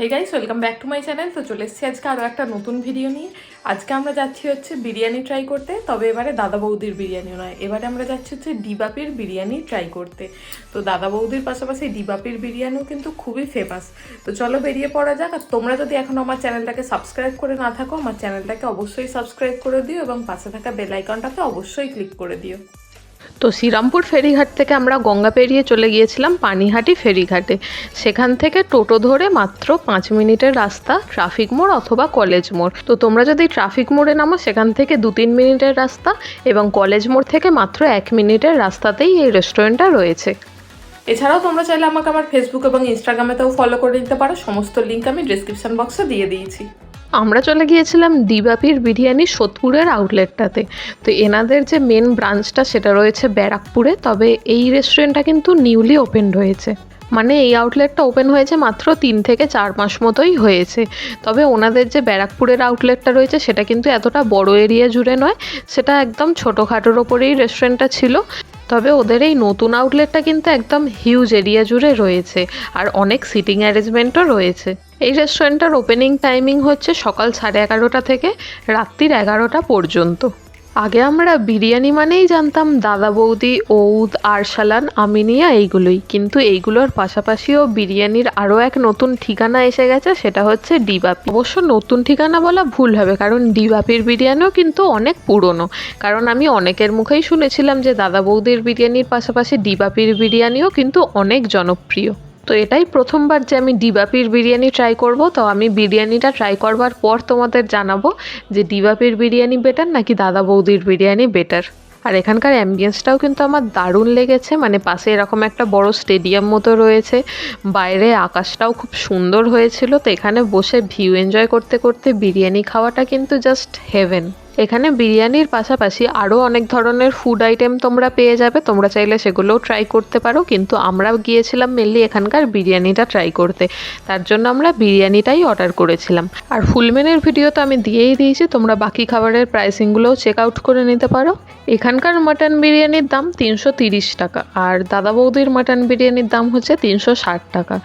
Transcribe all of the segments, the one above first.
Hey guys welcome back to my channel তো চলে এসেছি আজকে আরও একটা নতুন ভিডিও নিয়ে। আজকে আমরা যাচ্ছি হচ্ছে বিরিয়ানি ট্রাই করতে, তবে এবারে দাদা বৌদির বিরিয়ানি নয়। এবারে আমরা যাচ্ছি হচ্ছে ডিবাপির বিরিয়ানি ট্রাই করতে। তো দাদা বৌদির পাশাপাশি ডিবাপির বিরিয়ানিও কিন্তু খুবই ফেমাস তো চলো বেরিয়ে পড়া যাক। আর তোমরা যদি এখনও আমার চ্যানেলটাকে সাবস্ক্রাইব করে না থাকো, আমার চ্যানেলটাকে অবশ্যই সাবস্ক্রাইব করে দিও এবং পাশে থাকা বেল আইকনটাতে অবশ্যই ক্লিক করে দিও। তো শ্রীরামপুর ফেরিঘাট থেকে আমরা গঙ্গা পেরিয়ে চলে গিয়েছিলাম পানিহাটি ফেরিঘাটে। সেখান থেকে টোটো ধরে মাত্র পাঁচ মিনিটের রাস্তা, ট্রাফিক মোড় অথবা কলেজ মোড়। তো তোমরা যদি ট্রাফিক মোড়ে নামো, সেখান থেকে দু তিন মিনিটের রাস্তা এবং কলেজ মোড় থেকে মাত্র এক মিনিটের রাস্তাতেই এই রেস্টুরেন্টটা রয়েছে। এছাড়াও তোমরা চাইলে আমাকে আমার ফেসবুক এবং ইনস্টাগ্রামেতেও ফলো করে নিতে পারো। সমস্ত লিঙ্ক আমি ডিসক্রিপশন বক্সে দিয়ে দিয়েছি। আমরা চলে গিয়েছিলাম ডিবাপির বিরিয়ানি সোদপুরের আউটলেটটাতে তো এনাদের যে মেন ব্রাঞ্চটা সেটা রয়েছে ব্যারাকপুরে, তবে এই রেস্টুরেন্টটা কিন্তু নিউলি ওপেন হয়েছে। মানে এই আউটলেটটা ওপেন হয়েছে মাত্র তিন থেকে চার মাস মতোই হয়েছে। তবে ওনাদের যে ব্যারাকপুরের আউটলেটটা রয়েছে, সেটা কিন্তু এতটা বড় এরিয়া জুড়ে নয়, সেটা একদম ছোটোখাটোর ওপরেই রেস্টুরেন্টটা ছিল। তবে ওদের এই নতুন আউটলেটটা কিন্তু একদম হিউজ এরিয়া জুড়ে রয়েছে। আর অনেক সিটিং অ্যারেঞ্জমেন্টও রয়েছে। এই রেস্টুরেন্টটার ওপেনিং টাইমিং হচ্ছে সকাল সাড়ে এগারোটা থেকে রাত্রির এগারোটা পর্যন্ত। আগে আমরা বিরিয়ানি মানেই জানতাম দাদা বৌদি ঔদ আরসালান আমিনিয়া এইগুলোই। কিন্তু এইগুলোর পাশাপাশিও বিরিয়ানির আরও এক নতুন ঠিকানা এসে গেছে, সেটা হচ্ছে ডিবাপি। অবশ্য নতুন ঠিকানা বলা ভুল হবে, কারণ ডিবাপির বিরিয়ানিও কিন্তু অনেক পুরনো। কারণ আমি অনেকের মুখেই শুনেছিলাম যে দাদা বৌদির বিরিয়ানির পাশাপাশি ডিবাপির বিরিয়ানিও কিন্তু অনেক জনপ্রিয়। তো এটাই প্রথমবার যে আমি ডিবাপির বিরিয়ানি ট্রাই করব, তো আমি বিরিয়ানিটা ট্রাই করবার পর তোমাদের জানাব যে ডিবাপির বিরিয়ানি বেটার নাকি দাদা বৌদির বিরিয়ানি বেটার আর এখানকার অ্যাম্বিয়েন্সটাও কিন্তু আমার দারুণ লেগেছে মানে পাশে এরকম একটা বড় স্টেডিয়াম মতো রয়েছে, বাইরে আকাশটাও খুব সুন্দর হয়েছিল, তো এখানে বসে ভিউ এনজয় করতে করতে বিরিয়ানি খাওয়াটা কিন্তু জাস্ট হেভেন এখানে বিরিয়ানির পাশাপাশি আরও অনেক ধরনের ফুড আইটেম তোমরা পেয়ে যাবে। তোমরা চাইলে সেগুলোও ট্রাই করতে পারো, কিন্তু আমরা গিয়েছিলাম মেনলি এখানকার বিরিয়ানিটা ট্রাই করতে। তার জন্য আমরা বিরিয়ানিটাই অর্ডার করেছিলাম। আর ফুল মেনের ভিডিও তো আমি দিয়েই দিয়েছি, তোমরা বাকি খাবারের প্রাইসিংগুলোও চেক আউট করে নিতে পারো। এখানকার মাটন বিরিয়ানির দাম তিনশো টাকা, আর দাদা বৌদির মাটন বিরিয়ানির দাম হচ্ছে তিনশো ষাট টাকা।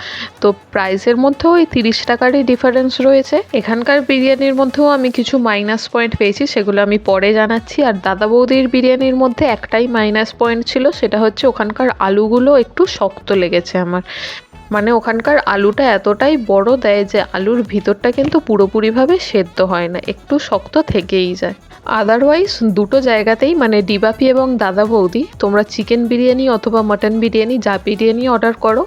তো প্রাইসের মধ্যেও ওই তিরিশ টাকারই ডিফারেন্স রয়েছে। এখানকার বিরিয়ানির মধ্যেও আমি কিছু মাইনাস পয়েন্ট পেয়েছি সেগুলো আমি পরে জানাচ্ছি। আর দাদা বৌদির বিরিয়ানির মধ্যে একটাই মাইনাস পয়েন্ট ছিল, সেটা হচ্ছে ওখানকার আলুগুলো একটু শক্ত লেগেছে আমার। মানে ওখানকার আলুটা এতটাই বড় দেয় যে আলুর ভিতরটা কিন্তু পুরোপুরিভাবে সেদ্ধ হয় না, একটু শক্ত থেকেই যায়। আদারওয়াইজ দুটো জায়গাতেই মানে ডিবাপি এবং দাদা বৌদি, তোমরা চিকেন বিরিয়ানি অথবা মাটন বিরিয়ানি যা বিরিয়ানি অর্ডার করো,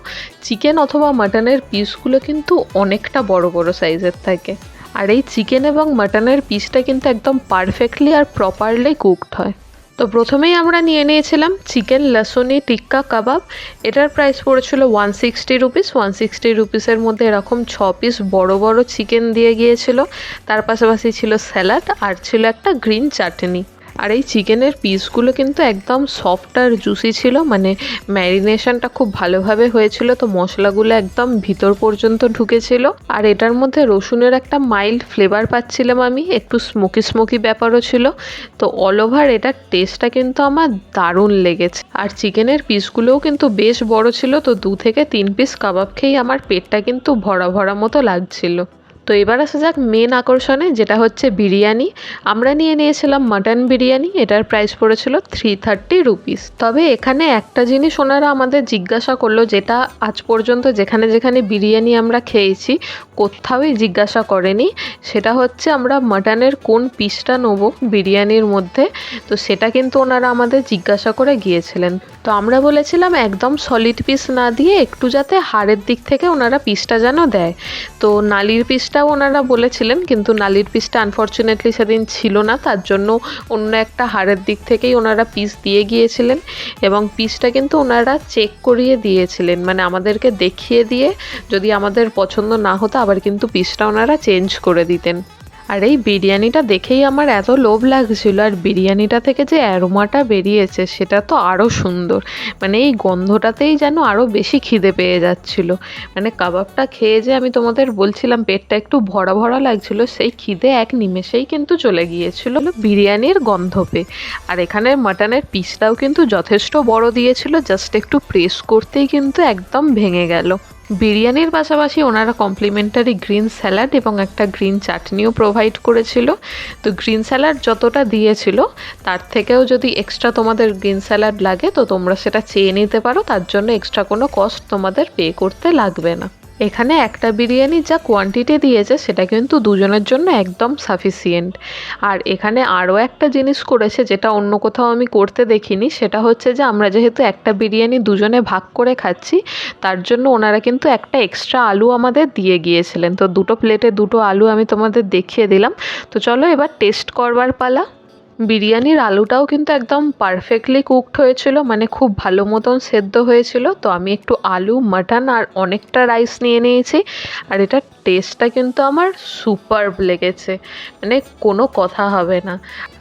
চিকেন অথবা মাটনের পিসগুলো কিন্তু অনেকটা বড় বড় সাইজের থাকে। আর এই চিকেন এবং মাটনের পিসটা কিন্তু একদম পারফেক্টলি আর প্রপারলি কুকড হয়। তো প্রথমেই আমরা নিয়ে নিয়েছিলাম চিকেন লসুনি টিক্কা কাবাব এটার প্রাইস পড়েছিল one sixty rupees one sixty রুপিসের মধ্যে এরকম ছ পিস বড় বড় চিকেন দিয়ে গিয়েছিল। তার পাশাপাশি ছিল স্যালাড আর ছিল একটা গ্রিন চাটনি আর এই চিকেনের পিসগুলো কিন্তু একদম সফট আর জুসি ছিল মানে ম্যারিনেশনটা খুব ভালোভাবে হয়েছিল, তো মশলাগুলো একদম ভিতর পর্যন্ত ঢুকেছিল। আর এটার মধ্যে রসুনের একটা মাইল্ড ফ্লেভার পাচ্ছিলাম আমি, একটু স্মোকি স্মোকি ব্যাপারও ছিল, তো অল ওভার এটার টেস্টটা কিন্তু আমার দারুণ লেগেছে। আর চিকেনের পিসগুলোও কিন্তু বেশ বড় ছিল, তো দু থেকে তিন পিস কাবাব খেয়েই আমার পেটটা কিন্তু ভরা ভরা মতো লাগছিল। তো এবার আসা যাক মেন আকর্ষণে, যেটা হচ্ছে বিরিয়ানি। আমরা নিয়ে নিয়েছিলাম মাটন বিরিয়ানি, এটার প্রাইস পড়েছিল থ্রি থার্টি রুপিস তবে এখানে একটা জিনিস ওনারা আমাদের জিজ্ঞাসা করল, যেটা আজ পর্যন্ত যেখানে যেখানে বিরিয়ানি আমরা খেয়েছি কোথাওই জিজ্ঞাসা করেনি। সেটা হচ্ছে আমরা মাটনের কোন পিসটা নেব বিরিয়ানির মধ্যে, তো সেটা কিন্তু ওনারা আমাদের জিজ্ঞাসা করে গিয়েছিলেন। তো আমরা বলেছিলাম একদম সলিড পিস না দিয়ে একটু যাতে হাড়ের দিক থেকে ওনারা পিসটা যেন দেয়। তো নালির পিসটাও ওনারা বলেছিলেন, কিন্তু নালির পিসটা আনফর্চুনেটলি সেদিন ছিল না, তার জন্য অন্য একটা হাড়ের দিক থেকেই ওনারা পিস দিয়ে গিয়েছিলেন এবং পিসটা কিন্তু ওনারা চেক করিয়ে দিয়েছিলেন। মানে আমাদেরকে দেখিয়ে দিয়ে যদি আমাদের পছন্দ না হতো, আবার কিন্তু পিসটা ওনারা চেঞ্জ করে দিতেন। আর এই বিরিয়ানিটা দেখেই আমার এত লোভ লাগছিল, আর বিরিয়ানিটা থেকে যে অ্যারোমাটা বেরিয়েছে সেটা তো আরও সুন্দর। মানে এই গন্ধটাতেই যেন আরও বেশি খিদে পেয়ে যাচ্ছিল। মানে কাবাবটা খেয়ে যে আমি তোমাদের বলছিলাম পেটটা একটু ভরা ভরা লাগছিল, সেই খিদে এক নিমেষেই কিন্তু চলে গিয়েছিল বিরিয়ানির গন্ধ পেয়ে। আর এখানে মাটনের পিসটাও কিন্তু যথেষ্ট বড় দিয়েছিল, জাস্ট একটু প্রেস করতেই কিন্তু একদম ভেঙে গেল। বিরিয়ানির পাশাপাশি ওনারা কমপ্লিমেন্টারি গ্রিন স্যালাড এবং একটা গ্রিন চাটনিও প্রোভাইড করেছিল। তো গ্রিন স্যালাড যতটা দিয়েছিল, তার থেকেও যদি এক্সট্রা তোমাদের গ্রিন স্যালাড লাগে, তো তোমরা সেটা চেয়ে নিতে পারো। তার জন্য এক্সট্রা কোনো কস্ট তোমাদের পে করতে লাগবে না। এখানে একটা বিরিয়ানি যা কোয়ান্টিটি দিয়েছে সেটা কিন্তু দুজনের জন্য একদম সাফিসিয়েন্ট আর এখানে আরও একটা জিনিস করেছে যেটা অন্য কোথাও আমি করতে দেখিনি, সেটা হচ্ছে যে আমরা যেহেতু একটা বিরিয়ানি দুজনে ভাগ করে খাচ্ছি, তার জন্য ওনারা কিন্তু একটা এক্সট্রা আলু আমাদের দিয়ে গিয়েছিলেন। তো দুটো প্লেটে দুটো আলু আমি তোমাদের দেখিয়ে দিলাম। তো চলো এবার টেস্ট করবার পালা। বিরিয়ানির আলুটাও কিন্তু একদম পারফেক্টলি কুকড হয়েছিল মানে খুব ভালো মতন সেদ্ধ হয়েছিল। তো আমি একটু আলু মাটন আর অনেকটা রাইস নিয়ে নিয়েছি। আর এটার টেস্টটা কিন্তু আমার সুপারব লেগেছে। মানে কোনো কথা হবে না।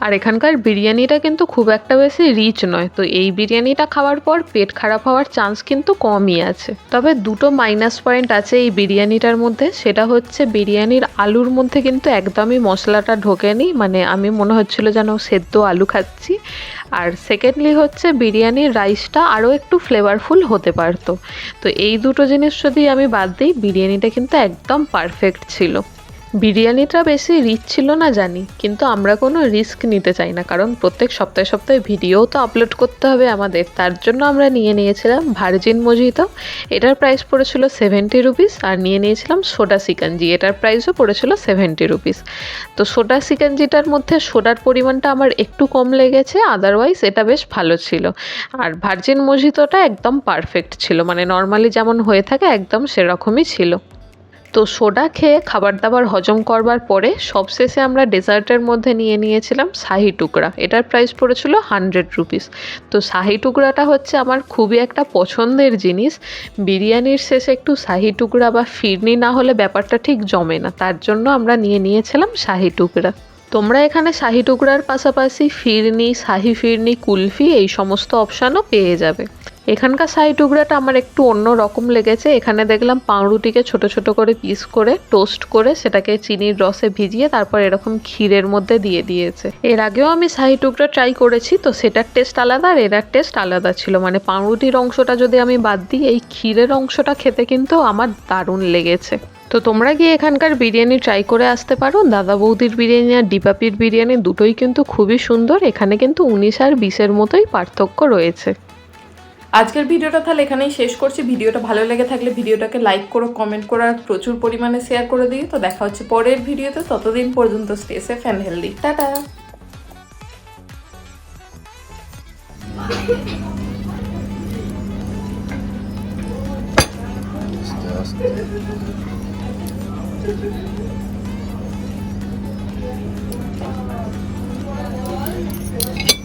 আর এখানকার বিরিয়ানিটা কিন্তু খুব একটা বেশি রিচ নয়। তো এই বিরিয়ানিটা খাওয়ার পর পেট খারাপ হওয়ার চান্স কিন্তু কমই আছে। তবে দুটো মাইনাস পয়েন্ট আছে এই বিরিয়ানিটার মধ্যে। সেটা হচ্ছে বিরিয়ানির আলুর মধ্যে কিন্তু একদমই মশলাটা ঢোকেনি। মানে আমি মনে হচ্ছিল যেন সেদ্ধ আলু খাচ্ছি। আর সেকেন্ডলি হচ্ছে বিরিয়ানির রাইসটা আরও একটু ফ্লেভারফুল হতে পারতো। তো এই দুটো জিনিস যদি আমি বাদ দিই, বিরিয়ানিটা কিন্তু একদম পারফেক্ট ছিল। বিরিয়ানিটা বেশি রিচ ছিল না জানি, কিন্তু আমরা কোনো রিস্ক নিতে চাই না, কারণ প্রত্যেক সপ্তাহে সপ্তাহে ভিডিও তো আপলোড করতে হবে আমাদের। তার জন্য আমরা নিয়ে নিয়েছিলাম ভার্জিন মজিতো এটার প্রাইস পড়েছিল সেভেন্টি রুপিস আর নিয়ে নিয়েছিলাম সোডা সিকাঞ্জি এটার প্রাইসও পড়েছিল সেভেন্টি রুপিস তো সোডা সিকাঞ্জিটার মধ্যে সোডার পরিমাণটা আমার একটু কম লেগেছে আদারওয়াইজ এটা বেশ ভালো ছিল। আর ভার্জিন মজিতোটা একদম পারফেক্ট ছিল মানে নর্মালি যেমন হয়ে থাকে একদম সেরকমই ছিল। তো সোডা খেয়ে খাবার দাবার হজম করবার পরে সবশেষে আমরা ডেজার্টের মধ্যে নিয়ে নিয়েছিলাম শাহি টুকরা। এটার প্রাইস পড়েছিল হান্ড্রেড রুপিস তো শাহি টুকরাটা হচ্ছে আমার খুবই একটা পছন্দের জিনিস। বিরিয়ানির শেষে একটু শাহি টুকরা বা ফিরনি না হলে ব্যাপারটা ঠিক জমে না। তার জন্য আমরা নিয়ে নিয়েছিলাম শাহি টুকরা। তোমরা এখানে শাহি টুকরার পাশাপাশি ফিরনি, শাহি ফিরনি, কুলফি এই সমস্ত অপশানও পেয়ে যাবে। এখানকার শাহি টুকরাটা আমার একটু অন্য রকম লেগেছে। এখানে দেখলাম পাউরুটিকে ছোট ছোট করে পিস করে টোস্ট করে সেটাকে চিনির রসে ভিজিয়ে তারপর এরকম ক্ষীরের মধ্যে দিয়ে দিয়েছে। এর আগেও আমি শাহি টুকরা ট্রাই করেছি, তো সেটার টেস্ট আলাদা আর এটার টেস্ট আলাদা ছিল। মানে পাউরুটির অংশটা যদি আমি বাদ দিই, এই ক্ষীরের অংশটা খেতে কিন্তু আমার দারুণ লেগেছে। তো তোমরা গিয়ে এখানকার বিরিয়ানি ট্রাই করে আসতে পারো। দাদা বৌদির বিরিয়ানি আর ডিপাপির বিরিয়ানি দুটোই কিন্তু খুবই সুন্দর। এখানে কিন্তু উনিশ আর বিশের মতোই পার্থক্য রয়েছে। আজকের ভিডিওটা তাহলে এখানেই শেষ করছি। ভিডিওটা ভালো লেগে থাকলে ভিডিওটাকে লাইক করো কমেন্ট করো আর প্রচুর পরিমাণে শেয়ার করে দিও। তো দেখা হচ্ছে পরের ভিডিওতে। ততদিন পর্যন্ত stay safe and healthy tata! Thank you.